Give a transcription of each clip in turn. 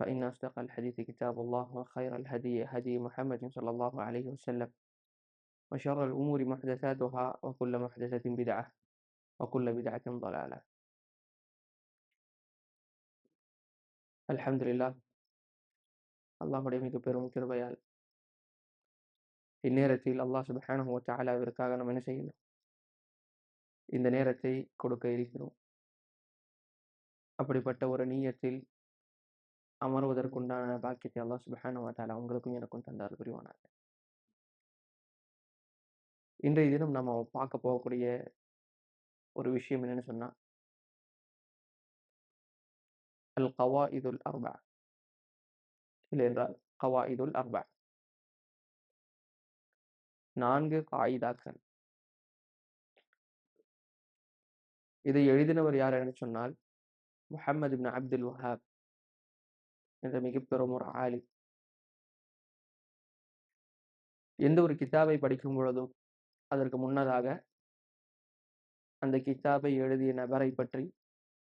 فإن أصدق الحديث كتاب الله وخير الهدي هدي محمد صلى الله عليه وسلم وشر الأمور محدثاتها وكل محدثة بدعة وكل بدعة ضلالة அல்ஹம்துலில்லா அல்லாஹுடைய மிக பெரும் கிருபையால் இந்நேரத்தில் அல்லாஹ் சுபஹானஹு வ தஆலாவிற்காக நாம் என்ன செய்யணும் இந்த நேரத்தை கொடுக்க இருக்கிறோம் அப்படிப்பட்ட ஒரு நீயத்தில் அமர்வதற்குண்டான பாக்கியத்தை அல்லாஹ் சுபஹானஹு வ அவங்களுக்கும் உங்களுக்கும் எனக்கும் தந்தார் புரிவானாங்க இன்றைய தினம் நம்ம பார்க்க போகக்கூடிய ஒரு விஷயம் என்னன்னு சொன்னா அல் கவாயிதுல் அர்பா. இல்லை என்றால் கவா இதுல் அர்பா. நான்கு காயிதாக்கள். இதை எழுதினவர் யார் என்று சொன்னால் முஹம்மது இப்னு அப்துல் வஹாப். என்ற மிகப்பெரும் ஒரு ஆலி. எந்த ஒரு கித்தாபை படிக்கும் பொழுதும் அதற்கு முன்னதாக அந்த கித்தாபை எழுதிய நபரை பற்றி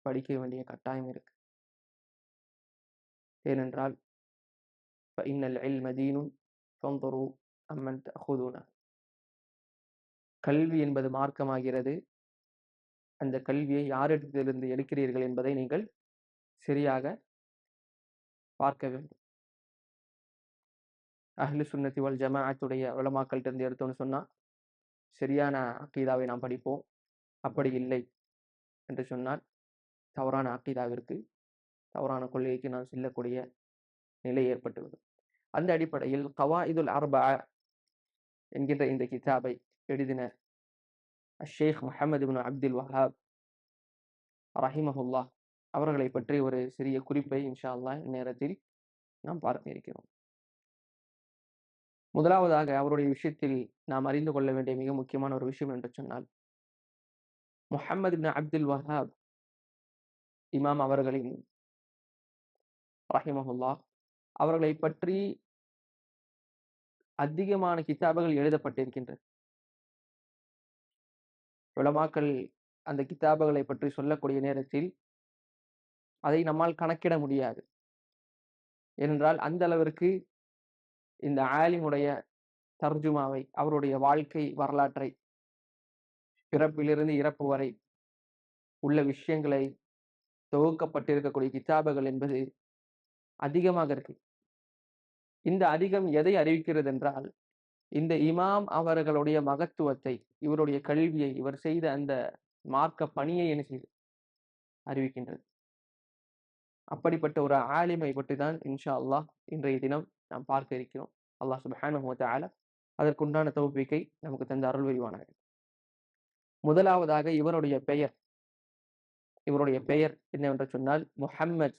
படிக்க வேண்டிய கட்டாயம் இருக்கு. ஏனென்றால் இன்னல் இல்ம தீனுன் ஃபந்தரு அம்மன் கல்வி என்பது மார்க்கமாகிறது. அந்த கல்வியை யாரிடத்திலிருந்து எடுக்கிறீர்கள் என்பதை நீங்கள் சரியாக பார்க்க வேண்டும். அஹ்லு சுன்னத்தி வல் ஜமாஅத்துடைய உலமாக்கள்கிட்ட இருந்து எடுத்தோம்னு சொன்னால் சரியான அக்கீதாவை நாம் படிப்போம். அப்படி இல்லை என்று சொன்னால் தவறான அக்கீதாவிற்கு தவறான கொள்கைக்கு நாம் செல்லக்கூடிய நிலை ஏற்பட்டுவிடும். அந்த அடிப்படையில் கவா இதுல் அர்பா என்கின்ற இந்த கிதாபை எழுதின ஷேக் முஹமது பின் அப்துல் வஹாப் ரஹிமஹுல்லா அவர்களை பற்றி ஒரு சிறிய குறிப்பை இன்ஷா அல்லா இந்நேரத்தில் நாம் பார்க்க இருக்கிறோம் முதலாவதாக அவருடைய விஷயத்தில் நாம் அறிந்து கொள்ள வேண்டிய மிக முக்கியமான ஒரு விஷயம் என்று சொன்னால் முஹம்மது பின் அப்துல் வஹாப் இமாம் அவர்களின் ரஹிமஹுல்லா அவர்களை பற்றி அதிகமான கிதாபுகள் எழுதப்பட்டிருக்கின்றது உலமாக்கள் அந்த கிதாபுகளை பற்றி சொல்லக்கூடிய நேரத்தில் அதை நம்மால் கணக்கிட முடியாது. ஏனென்றால் அந்த அளவிற்கு இந்த ஆலிமுடைய தர்ஜுமாவை அவருடைய வாழ்க்கை வரலாற்றை பிறப்பிலிருந்து இறப்பு வரை உள்ள விஷயங்களை தொகுக்கப்பட்டிருக்கக்கூடிய கிதாபுகள் என்பது அதிகமாக இருக்கு. இந்த அதிகம் எதை அறிவிக்கிறது என்றால் இந்த இமாம் அவர்களுடைய மகத்துவத்தை இவருடைய கல்வியை இவர் செய்த அந்த மார்க்க பணியை என்ன செய்து? அறிவிக்கின்றது. அப்படிப்பட்ட ஒரு ஆலிமை பற்றி தான் இன்ஷா அல்லாஹ் இன்றைய தினம் நாம் பார்க்க இருக்கிறோம். அல்லாஹ் சுபஹானஹு வதஆல அதற்குண்டான தொகுப்பிக்கை நமக்கு தந்த அருள் விரிவானாக முதலாவதாக இவருடைய பெயர். இவருடைய பெயர் என்னவென்று சொன்னால் முஹம்மத்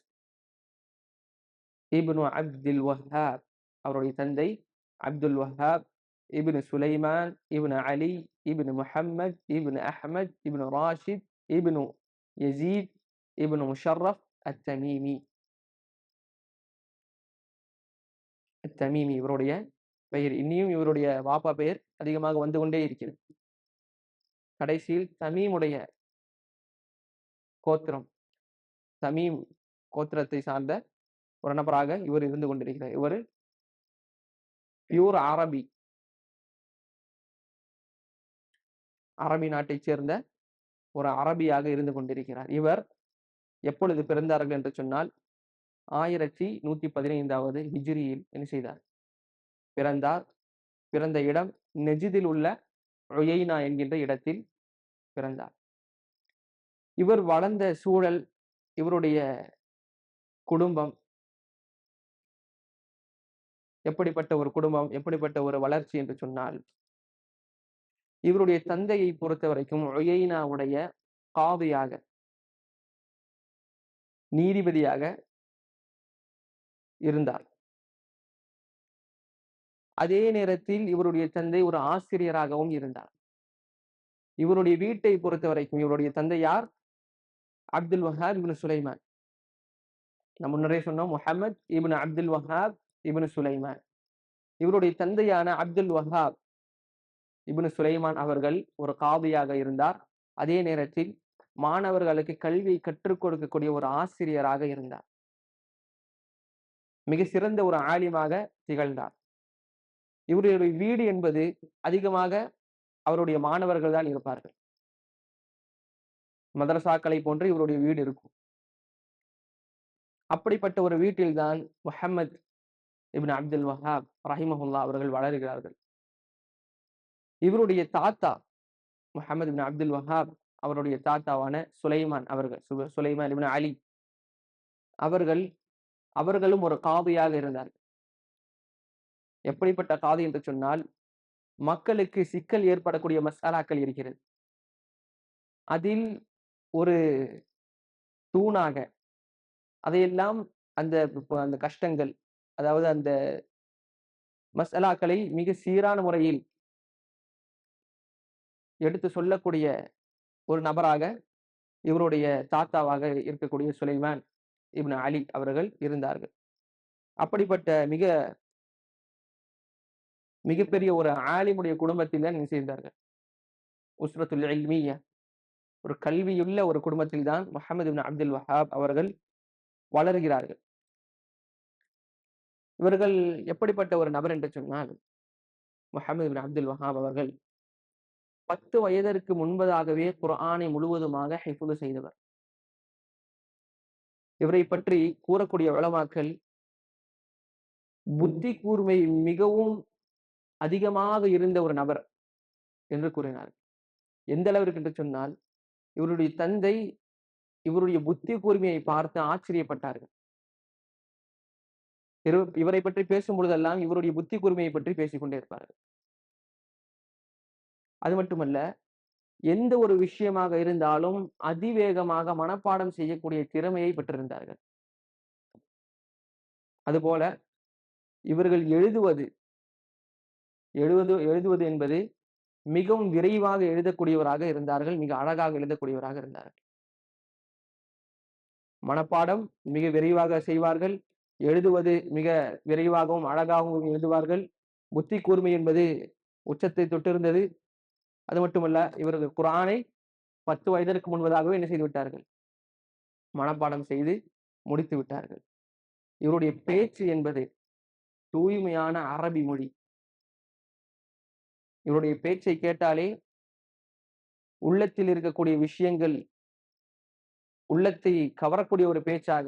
இப்னு அப்துல் வஹாப். அவருடைய தந்தை Abdul Wahab ibn Sulaiman ibn Ali ibn Muhammad இப்னு அஹ்மத் இப்னு Rashid ibn Yazid ibn Musharraf அத்தமீமி. அத்தமீமி இவருடைய பெயர். இன்னியும் இவருடைய வாப்பா பெயர் அதிகமாக வந்து கொண்டே இருக்கிறது. கடைசியில் தமீமுடைய கோத்திரம். தமீம் கோத்திரத்தை சார்ந்த ஒரு நபராக இவர் இருந்து கொண்டிருக்கிறார். இவர் பியூர் அரபி. அரபி நாட்டைச் சேர்ந்த ஒரு அரபியாக இருந்து கொண்டிருக்கிறார். இவர் எப்பொழுது பிறந்தார்கள் என்று சொன்னால் ஆயிரத்தி நூத்தி பதினைந்தாவது ஹிஜ்ரியில் என்ன செய்தார்? பிறந்தார். பிறந்த இடம் நெஜிதில் உள்ள ஒயைனா என்கின்ற இடத்தில் பிறந்தார். இவர் வளர்ந்த சூழல் இவருடைய குடும்பம் எப்படிப்பட்ட ஒரு குடும்பம் எப்படிப்பட்ட ஒரு வளர்ச்சி என்று சொன்னால் இவருடைய தந்தையை பொறுத்த வரைக்கும் ஒயைனாவுடைய காவியாக நீதிபதியாக இருந்தார். அதே நேரத்தில் இவருடைய தந்தை ஒரு ஆசிரியராகவும் இருந்தார். இவருடைய வீட்டை பொறுத்த வரைக்கும் இவருடைய தந்தை யார்? Abdul Wahab ibn Sulaiman. நம்ம முன்னரே சொன்னோம் Muhammad ibn Abdul Wahab ibn Sulaiman. இவருடைய தந்தையான அப்துல் வஹாப் இபின் சுலைமான் அவர்கள் ஒரு காவியாக இருந்தார். அதே நேரத்தில் மாணவர்களுக்கு கல்வியை கற்றுக் கொடுக்கக்கூடிய ஒரு ஆசிரியராக இருந்தார். மிக சிறந்த ஒரு ஆலிமாக திகழ்ந்தார். இவருடைய வீடு என்பது அதிகமாக அவருடைய மாணவர்கள் தான் இருப்பார்கள். மதரசாக்களை போன்று இவருடைய வீடு இருக்கும். அப்படிப்பட்ட ஒரு வீட்டில்தான் முஹம்மத் இபின் அப்துல் வஹாப் ரஹிமஹுல்லா அவர்கள் வளர்கிறார்கள். இவருடைய தாத்தா முஹம்மது இபின் அப்துல் வஹாப் அவருடைய தாத்தாவான சுலைமான் அவர்கள் சு- சுலைமான் அலி. அவர்கள் அவர்களும் ஒரு காதியாக இருந்தார்கள். எப்படிப்பட்ட காதி என்று சொன்னால் மக்களுக்கு சிக்கல் ஏற்படக்கூடிய மசாலாக்கள் இருக்கிறது. அதில் ஒரு தூணாக அதையெல்லாம் அந்த அந்த கஷ்டங்கள் அதாவது அந்த மசாலாக்களை மிக சீரான முறையில் எடுத்து சொல்லக்கூடிய ஒரு நபராக இவருடைய தாத்தாவாக இருக்கக்கூடிய சுலைமான் இப்னு அலி அவர்கள் இருந்தார்கள். அப்படிப்பட்ட மிக மிகப்பெரிய ஒரு ஆலிமுடைய குடும்பத்தில் தான் சேர்ந்தார்கள். உஸ்ரத்துல் இல்மிய ஒரு கல்வியுள்ள ஒரு குடும்பத்தில் தான் முகமது இப்னு அப்துல் வஹாப் அவர்கள் வளர்கிறார்கள். இவர்கள் எப்படிப்பட்ட ஒரு நபர் என்று சொன்னால் முகமது இப்னு அப்துல் வஹாப் அவர்கள் பத்து வயதிற்கு முன்பதாகவே குரானை முழுவதுமாக ஹிஃபுது செய்தவர். இவரை பற்றி கூறக்கூடிய வளமாக்கல் புத்தி கூர்மை மிகவும் அதிகமாக இருந்த ஒரு நபர் என்று கூறினார். எந்த அளவிற்கு என்று சொன்னால் இவருடைய தந்தை இவருடைய புத்தி கூர்மையை பார்த்து ஆச்சரியப்பட்டார்கள். இவரை பற்றி பேசும் பொழுதெல்லாம் இவருடைய புத்தி கூர்மையை பற்றி பேசிக்கொண்டே இருப்பார்கள். அது மட்டுமல்ல எந்த ஒரு விஷயமாக இருந்தாலும் அதிவேகமாக மனப்பாடம் செய்யக்கூடிய திறமையை பெற்றிருந்தார்கள். அதுபோல இவர்கள் எழுதுவது எழுவது எழுதுவது என்பது மிகவும் விரைவாக எழுதக்கூடியவராக இருந்தார்கள் மிக அழகாக எழுதக்கூடியவராக இருந்தார்கள். மனப்பாடம் மிக விரைவாக செய்வார்கள் எழுதுவது மிக விரைவாகவும் அழகாகவும் எழுதுவார்கள். புத்தி கூர்மை என்பது உச்சத்தை தொட்டிருந்தது. அது மட்டுமல்ல இவர்கள் குரானை பத்து வயதிற்கு முன்பதாகவே என்ன செய்து விட்டார்கள்? மனப்பாடம் செய்து முடித்து விட்டார்கள். இவருடைய பேச்சு என்பது தூய்மையான அரபி மொழி. இவருடைய பேச்சை கேட்டாலே உள்ளத்தில் இருக்கக்கூடிய விஷயங்கள் உள்ளத்தை கவரக்கூடிய ஒரு பேச்சாக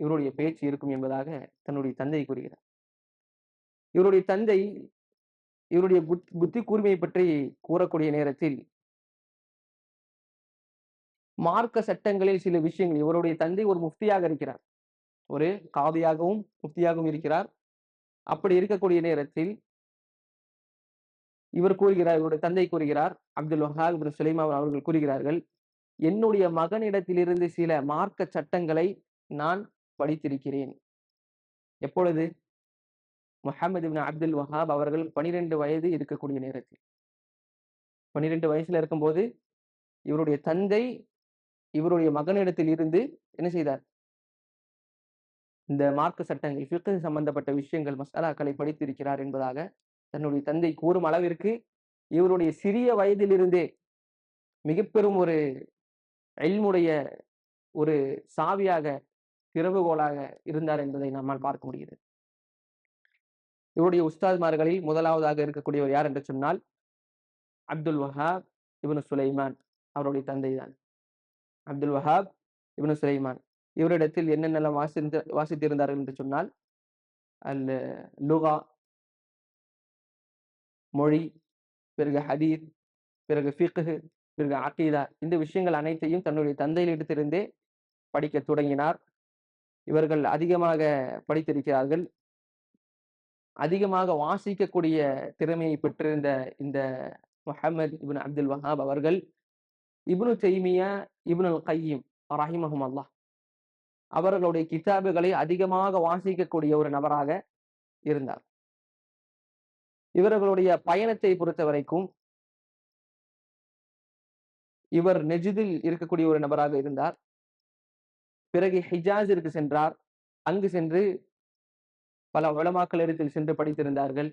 இவருடைய பேச்சு இருக்கும் என்பதாக தன்னுடைய தந்தை கூறுகிறார். இவருடைய தந்தை இவருடைய புத் புத்தி கூர்மையை பற்றி கூறக்கூடிய நேரத்தில் மார்க்க சட்டங்களில் சில விஷயங்கள். இவருடைய தந்தை ஒரு முஃப்தியாக இருக்கிறார். ஒரு காதியாகவும் முஃப்தியாகவும் இருக்கிறார். அப்படி இருக்கக்கூடிய நேரத்தில் இவர் கூறுகிறார் இவருடைய தந்தை கூறுகிறார் அப்துல் வஹாப் இப்னு சுலைமான் அவர்கள் கூறுகிறார்கள் என்னுடைய மகனிடத்திலிருந்து சில மார்க்க சட்டங்களை நான் படித்திருக்கிறேன். எப்பொழுது? முஹம்மது இப்னு அப்துல் வஹாப் அவர்கள் பனிரெண்டு வயது இருக்கக்கூடிய நேரத்தில். பனிரெண்டு வயசுல இருக்கும்போது இவருடைய தந்தை இவருடைய மகனிடத்தில் இருந்து என்ன செய்தார்? இந்த மார்க்க சட்டங்கள் ஃபிக்கு சம்பந்தப்பட்ட விஷயங்கள் மசாலாக்களை படித்திருக்கிறார் என்பதாக தன்னுடைய தந்தை கூறும் அளவிற்கு இவருடைய சிறிய வயதிலிருந்தே மிக பெரும் ஒரு எல்முடைய ஒரு சாவியாக திறவுகோலாக இருந்தார் என்பதை நம்மால் பார்க்க முடிகிறது. இவருடைய உஸ்தாத்மார்களில் முதலாவதாக இருக்கக்கூடியவர் யார் என்று சொன்னால் அப்துல் வஹாப் இவனு சுலைமான் அவருடைய தந்தை தான் அப்துல் வஹாப் இவனு சுலைமான். இவரிடத்தில் என்னென்னலாம் வாசித்து வாசித்திருந்தார்கள் என்று சொன்னால் அல் லுகா மொழி பிறகு ஹதீத் பிறகு ஃபிக்ஹ் பிறகு அகீதா இந்த விஷயங்கள் அனைத்தையும் தன்னுடைய தந்தையிலிடத்திலிருந்தே படிக்க தொடங்கினார். இவர்கள் அதிகமாக படித்திருக்கிறார்கள். அதிகமாக வாசிக்கக்கூடிய திறமையை பெற்றிருந்த இந்த முஹம்மது இபின் அப்துல் வஹாப் அவர்கள் இப்னு தைமியா இப்னு கையீம் ரஹிமஹும் அல்லாஹ் அவர்களுடைய கிதாபுகளை அதிகமாக வாசிக்கக்கூடிய ஒரு நபராக இருந்தார். இவர்களுடைய பயணத்தை பொறுத்த வரைக்கும் இவர் நெஜிதில் இருக்கக்கூடிய ஒரு நபராக இருந்தார். பிறகு ஹிஜாஸிற்கு சென்றார். அங்கு சென்று பல உலமாக்கள் இடத்தில் சென்று படித்திருந்தார்கள்.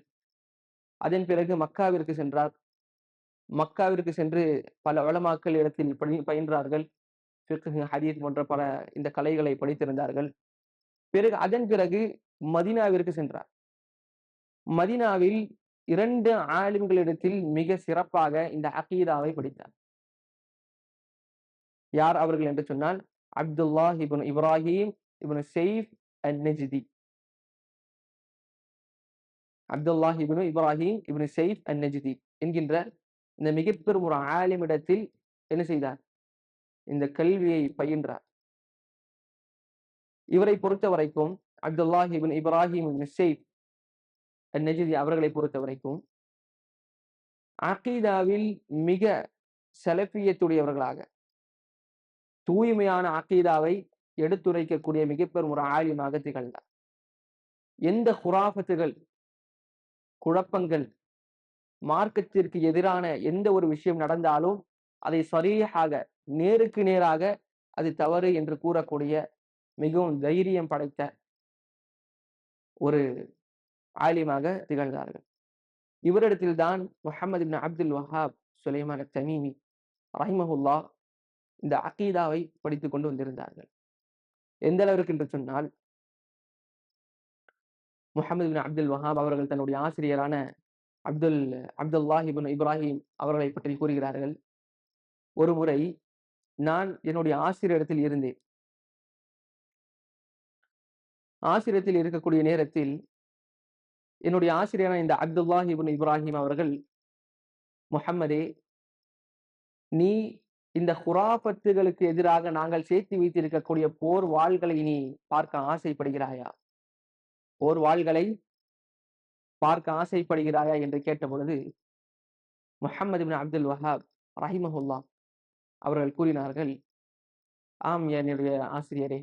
அதன் பிறகு மக்காவிற்கு சென்றார். மக்காவிற்கு சென்று பல உலமாக்கள் இடத்தில் படி பயின்றார்கள். ஹதீத் போன்ற பல இந்த கலைகளை படித்திருந்தார்கள். பிறகு அதன் பிறகு மதினாவிற்கு சென்றார். மதினாவில் இரண்டு ஆலிம்களிடத்தில் மிக சிறப்பாக இந்த அகீதாவை படித்தார். யார் அவர்கள் என்று சொன்னால் Abdullah ibn Ibrahim ibn Saif an Najdi Abdullah ibn Ibrahim ibn Saif an Najdi என்கின்ற இந்த மிகப்பெரும் ஒரு ஆலிமிடத்தில் என்ன செய்தார்? இந்த கல்வியை பயின்றார். இவரை பொறுத்த வரைக்கும் Abdullah ibn Ibrahim Saif Najdi அவர்களை பொறுத்த வரைக்கும் அகீதாவில் மிக செலப்பியத்துடையவர்களாக தூய்மையான அகீதாவை எடுத்துரைக்கக்கூடிய மிகப்பெரும் ஒரு ஆலிமாக திகழ்ந்தார். எந்த குராபத்துகள் குழப்பங்கள் மார்க்கத்திற்கு எதிரான எந்த ஒரு விஷயம் நடந்தாலும் அதை சரியாக நேருக்கு நேராக அது தவறு என்று கூறக்கூடிய மிகவும் தைரியம் படைத்த ஒரு ஆலிமாக திகழ்ந்தார்கள். இவரிடத்தில் தான் Muhammad ibn Abdul Wahhab Sulaiman Tamimi ரஹிமஹுல்லா இந்த அகீதாவை படித்துக் கொண்டு வந்திருந்தார்கள். எந்த அளவிற்கு என்று சொன்னால் முகமது பின் அப்துல் வஹாப் அவர்கள் தன்னுடைய ஆசிரியரான அப்துல் அப்துல்லாஹ் இபின் இப்ராஹிம் அவர்களை பற்றி கூறுகிறார்கள். ஒரு முறை நான் என்னுடைய ஆசிரியரிடத்தில் இருந்தேன். ஆசிரியத்தில் இருக்கக்கூடிய நேரத்தில் என்னுடைய ஆசிரியரான இந்த அப்துல்லாஹ் இபின் இப்ராஹிம் அவர்கள் முகம்மதே நீ இந்த குராபத்துகளுக்கு எதிராக நாங்கள் சேர்த்து வைத்திருக்கக்கூடிய போர் வாள்களை நீ பார்க்க ஆசைப்படுகிறாயா? ஓர் வாள்களை பார்க்க ஆசைப்படுகிறாயா என்று கேட்ட பொழுது முஹம்மது பின் அப்துல் வஹாப் ரஹிமஹுல்லா அவர்கள் கூறினார்கள் ஆம் என்னுடைய ஆசிரியரே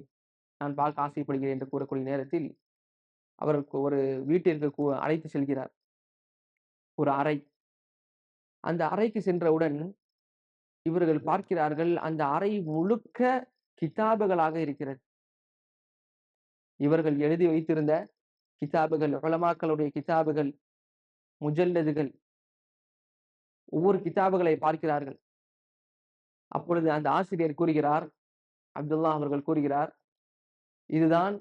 நான் பார்க்க ஆசைப்படுகிறேன் என்று கூறக்கூடிய நேரத்தில் அவருக்கு ஒரு வீட்டிற்கு அழைத்து செல்கிறார். ஒரு அறை. அந்த அறைக்கு சென்றவுடன் இவர்கள் பார்க்கிறார்கள் அந்த அறை முழுக்க கிதாபுகளாக இருக்கிறது. இவர்கள் எழுதி வைத்திருந்த கிதாபுகள் உலமாக்களுடைய கிதாபுகள் முஜல்லதுகள். ஒவ்வொரு கிதாபுகளை பார்க்கிறார்கள். அப்பொழுது அந்த ஆசிரியர் கூறுகிறார் அப்துல்லா அவர்கள் கூறுகிறார் இதுதான்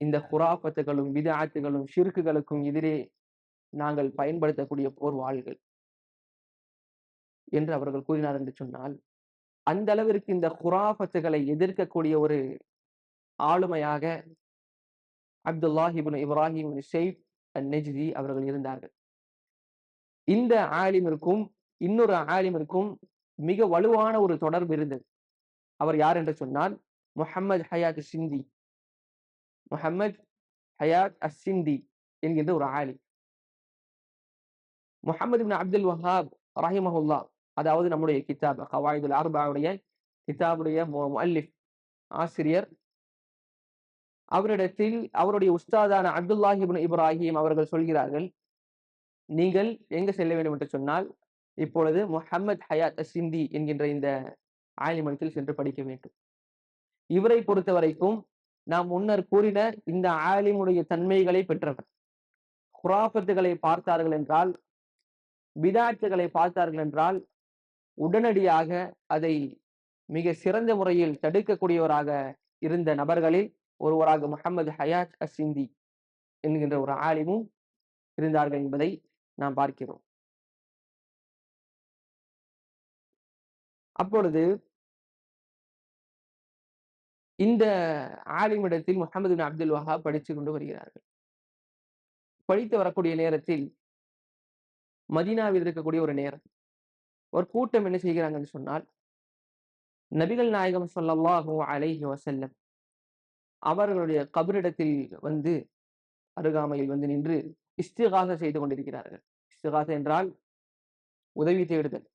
இந்த குராபத்துகளும் விதாத்துகளும் ஷிர்க்குகளுக்கும் எதிரே நாங்கள் பயன்படுத்தக்கூடிய போர் வாழ்கள். என்று அவர்கள் கூறினார் என்று சொன்னால் அந்த அளவிற்கு இந்த குராபத்துகளை எதிர்க்கக்கூடிய ஒரு ஆளுமையாக அப்துல்லாஹிபின் இப்ராஹிம் ஷெய்ப் நெஜ்தி அவர்கள் இருந்தார்கள். இந்த ஆலிமிற்கும் இன்னொரு ஆலிமிற்கும் மிக வலுவான ஒரு தொடர்பு இருந்தது. அவர் யார் என்று சொன்னால் முஹம்மது ஹயாத் சிந்தி முஹம்மது ஹயாத் அசிந்தி என்கின்ற ஒரு ஆலி முஹம்மது பின் அப்துல் வஹாப் ரஹிமஹுல்லா அதாவது நம்முடைய கிதாப் கவாயுதுல் அர்பாவுடைய கிதாபுடைய முல்லிஃப் ஆசிரியர் அவரிடத்தில் அவருடைய உஸ்தாதான அப்துல்லாஹிபின் இப்ராஹிம் அவர்கள் சொல்கிறார்கள் நீங்கள் எங்கு செல்ல வேண்டும் என்று சொன்னால் இப்பொழுது முஹம்மத் ஹயாத் சிந்தி என்கின்ற இந்த ஆலிமனத்தில் சென்று படிக்க வேண்டும். இவரை பொறுத்த வரைக்கும் நாம் முன்னர் கூறின இந்த ஆலிமுடைய தன்மைகளை பெற்றவர். குராபத்துகளை பார்த்தார்கள் என்றால் பிதாட்டுகளை பார்த்தார்கள் என்றால் உடனடியாக அதை மிக சிறந்த முறையில் தடுக்கக்கூடியவராக இருந்த நபர்களில் ஒருவராக முகமது ஹயாத் அசிந்தி என்கின்ற ஒரு ஆலிமும் இருந்தார்கள் என்பதை நாம் பார்க்கிறோம். அப்பொழுது இந்த ஆலிமிடத்தில் முகமது பின் அப்துல் வஹா படித்து கொண்டு வருகிறார்கள். படித்து வரக்கூடிய நேரத்தில் மதீனாவில் இருக்கக்கூடிய ஒரு நேரம். ஒரு கூட்டம் என்ன செய்கிறாங்கன்னு சொன்னால் நபிகள் நாயகம் சொல்லல்லாஹு அலைஹி வசல்லம் அவர்களுடைய கபரிடத்தில் வந்து அருகாமையில் வந்து நின்று இஸ்திகாச செய்து கொண்டிருக்கிறார்கள். இஸ்திகாச என்றால் உதவி தேடுதல்.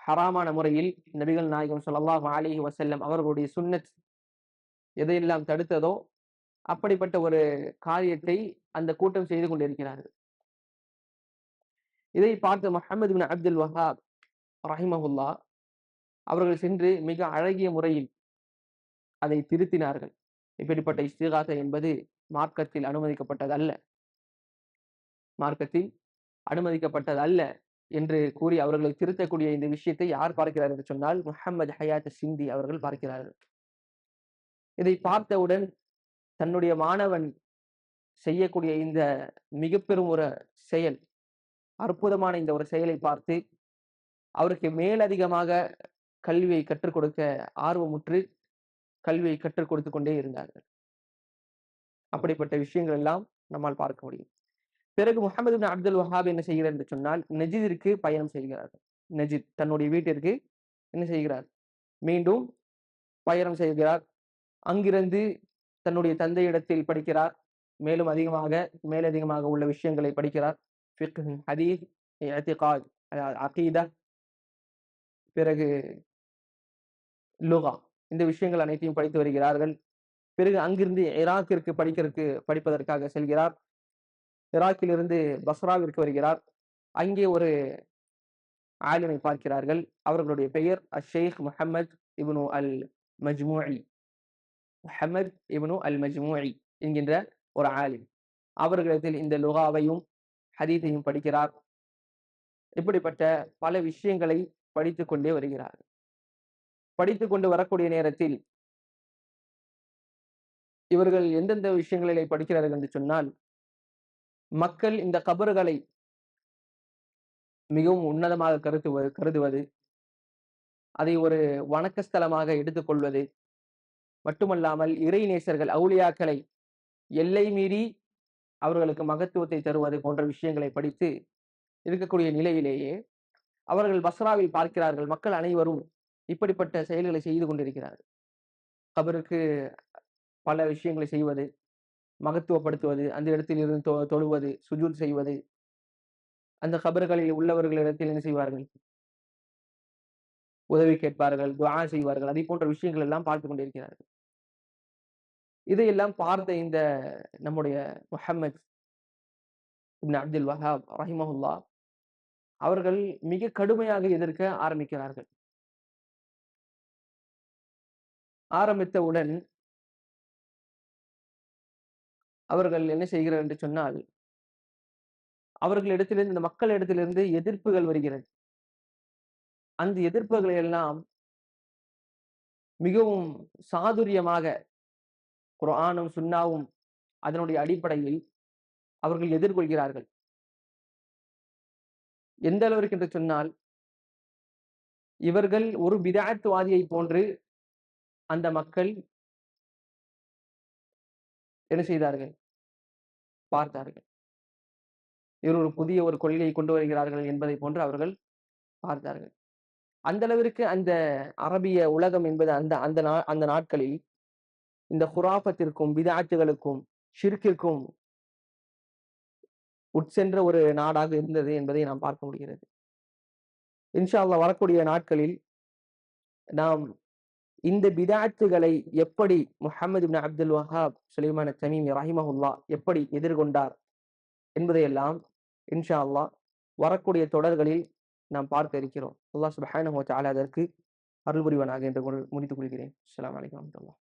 ஹராமான முறையில் நபிகள் நாயகம் சொல்லாஹ் அலிஹி வசல்லம் அவர்களுடைய சுன்னத் எதையெல்லாம் தடுத்ததோ அப்படிப்பட்ட ஒரு காரியத்தை அந்த கூட்டம் செய்து கொண்டிருக்கிறார்கள். இதை பார்த்த முஹம்மது பின் அப்துல் வஹாப் ரஹிமஹுல்லா அவர்கள் சென்று மிக அழகிய முறையில் அதை திருத்தினார்கள். இப்படிப்பட்ட இஸ்திகாசை என்பது மார்க்கத்தில் அனுமதிக்கப்பட்டது அல்ல மார்க்கத்தில் அனுமதிக்கப்பட்டது அல்ல என்று கூறி அவர்களை திருத்தக்கூடிய இந்த விஷயத்தை யார் பார்க்கிறார் என்று சொன்னால் முஹம்மது ஹயாத் சிந்தி அவர்கள் பார்க்கிறார்கள். இதை பார்த்தவுடன் தன்னுடைய மாணவன் செய்யக்கூடிய இந்த மிக பெரும் ஒரு செயல் அற்புதமான இந்த ஒரு செயலை பார்த்து அவருக்கு மேலதிகமாக கல்வியை கற்றுக் கொடுக்க ஆர்வமுற்று கல்வியை கற்றுக் கொடுத்து கொண்டே இருந்தார்கள். அப்படிப்பட்ட விஷயங்கள் எல்லாம் நம்மால் பார்க்க முடியும். பிறகு முகமது பின் அப்துல் வஹாப் என்ன செய்கிறார் என்று சொன்னால் நஜிதிற்கு பயணம் செய்கிறார்கள். நஜித் தன்னுடைய வீட்டிற்கு என்ன செய்கிறார்? மீண்டும் பயணம் செய்கிறார். அங்கிருந்து தன்னுடைய தந்தையிடத்தில் படிக்கிறார். மேலும் அதிகமாக மேலதிகமாக உள்ள விஷயங்களை படிக்கிறார். ஹதீஸ் அகீதா. பிறகு லுகா. இந்த விஷயங்கள் அனைத்தையும் படித்து வருகிறார்கள். பிறகு அங்கிருந்து ஈராக்கிற்கு படிக்கிறதுக்கு படிப்பதற்காக செல்கிறார். ஈராக்கிலிருந்து பஸ்ராவிற்கு வருகிறார். அங்கே ஒரு ஆலிமை பார்க்கிறார்கள். அவர்களுடைய பெயர் அஷேக் முஹம்மத் இப்னு அல் மஜ்மூஇ. முஹம்மத் இப்னு அல் மஜ்மூஇ என்கின்ற ஒரு ஆலிம். அவர்களிடத்தில் இந்த லுகாவையும் ஹதீத்தையும் படிக்கிறார். இப்படிப்பட்ட பல விஷயங்களை படித்து கொண்டே வருகிறார். படித்து கொண்டு வரக்கூடிய நேரத்தில் இவர்கள் எந்தெந்த விஷயங்களிலே படிக்கிறார்கள் என்று சொன்னால் மக்கள் இந்த கபறுகளை மிகவும் உன்னதமாக கருத்துவது கருதுவது அதை ஒரு வணக்கஸ்தலமாக எடுத்துக்கொள்வது மட்டுமல்லாமல் இறைநேசர்கள் அவுளியாக்களை எல்லை மீறி அவர்களுக்கு மகத்துவத்தை தருவது போன்ற விஷயங்களை படித்து இருக்கக்கூடிய நிலையிலேயே அவர்கள் பஸ்ராவில் பார்க்கிறார்கள். மக்கள் அனைவரும் இப்படிப்பட்ட செயல்களை செய்து கொண்டிருக்கிறார்கள். கபருக்கு பல விஷயங்களை செய்வது மகத்துவப்படுத்துவது அந்த இடத்தில் இருந்து தொ தொழுவது சுஜூத் செய்வது. அந்த கபர்களில் உள்ளவர்களிடத்தில் என்ன செய்வார்கள்? உதவி கேட்பார்கள் துவா செய்வார்கள் அதை போன்ற விஷயங்கள் எல்லாம் பார்த்து கொண்டிருக்கிறார்கள். இதையெல்லாம் பார்த்த இந்த நம்முடைய முஹம்மத் இப்னு அப்துல் வஹாப் ரஹிமஹுல்லா அவர்கள் மிக கடுமையாக எதிர்க்க ஆரம்பிக்கிறார்கள். ஆரம்பித்தவுடன் அவர்கள் என்ன செய்கிறார் என்று சொன்னால் அவர்களிடத்திலிருந்து இந்த மக்களிடத்திலிருந்து எதிர்ப்புகள் வருகிறது. அந்த எதிர்ப்புகளை எல்லாம் மிகவும் சாதுரியமாக குரானும் சுன்னாவும் அதனுடைய அடிப்படையில் அவர்கள் எதிர்கொள்கிறார்கள். எந்த அளவிற்கு என்று சொன்னால் இவர்கள் ஒரு விதாயத்துவாதியை போன்று அந்த மக்கள் என்ன செய்தார்கள்? பார்த்தார்கள். இவர் ஒரு புதிய ஒரு கொள்கையை கொண்டு வருகிறார்கள் என்பதை போன்று அவர்கள் பார்த்தார்கள். அந்த அளவிற்கு அந்த அரபிய உலகம் என்பது அந்த அந்த நா அந்த நாட்களில் இந்த ஹுராபத்திற்கும் விதாட்டுகளுக்கும் ஷிர்கிற்கும் உட்சென்ற ஒரு நாடாக இருந்தது என்பதை நாம் பார்க்க முடிகிறது. இன்ஷா அல்லா வரக்கூடிய நாட்களில் நாம் இந்த பிதாத்துகளை எப்படி Muhammad bin Abdul Wahhab Sulaiman Tamim ரஹிமஹுல்லா எப்படி எதிர்கொண்டார் என்பதையெல்லாம் இன்ஷா அல்லாஹ் வரக்கூடிய தொடர்களில் நாம் பார்க்க இருக்கிறோம். அல்லாஹ் சுபஹானஹு வ அதற்கு அருள் புரிவனாக என்று முடித்துக் கொள்கிறேன். அஸ்ஸலாமு வலைக்கம்